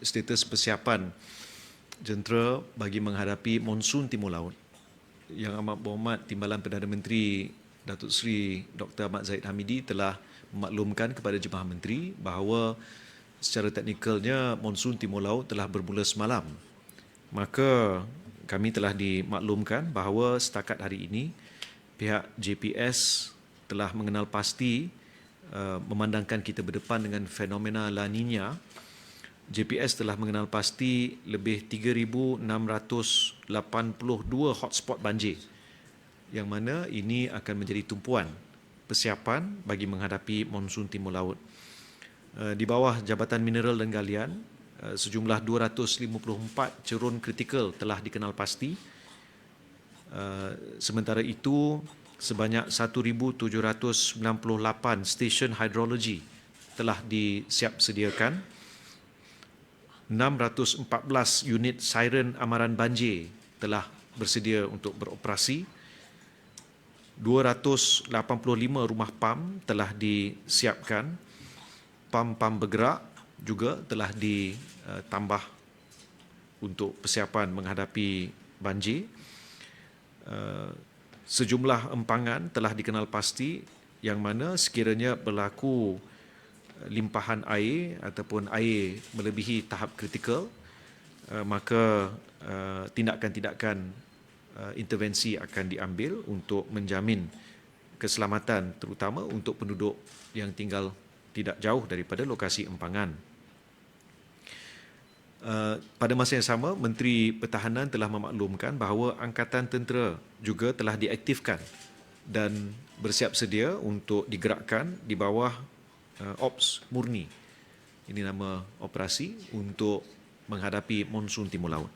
status persiapan jentera bagi menghadapi monsun Timur Laut. Yang amat berhormat Timbalan Perdana Menteri Datuk Seri Dr. Ahmad Zaid Hamidi telah memaklumkan kepada Jemaah Menteri bahawa secara teknikalnya monsun Timur Laut telah bermula semalam. Maka kami telah dimaklumkan bahawa setakat hari ini pihak JPS telah mengenal pasti uh, memandangkan kita berdepan dengan fenomena La Nina JPS telah mengenal pasti lebih 3,682 hotspot banjir yang mana ini akan menjadi tumpuan persiapan bagi menghadapi monsun timur laut. Eh, di bawah Jabatan Mineral dan Galian, eh, sejumlah 254 cerun kritikal telah dikenal pasti. Eh, sementara itu, sebanyak 1,798 stesen hidrologi telah disiap sediakan 614 unit siren amaran banjir telah bersedia untuk beroperasi. 285 rumah pam telah disiapkan. Pam-pam bergerak juga telah ditambah untuk persiapan menghadapi banjir. Uh, sejumlah empangan telah dikenal pasti yang mana sekiranya berlaku limpahan air ataupun air melebihi tahap kritikal uh, maka uh, tindakan-tindakan uh, intervensi akan diambil untuk menjamin keselamatan terutama untuk penduduk yang tinggal tidak jauh daripada lokasi empangan. Pada masa yang sama, Menteri Pertahanan telah memaklumkan bahawa Angkatan Tentera juga telah diaktifkan dan bersiap sedia untuk digerakkan di bawah uh, Ops Murni. Ini nama operasi untuk menghadapi monsun Timur Laut.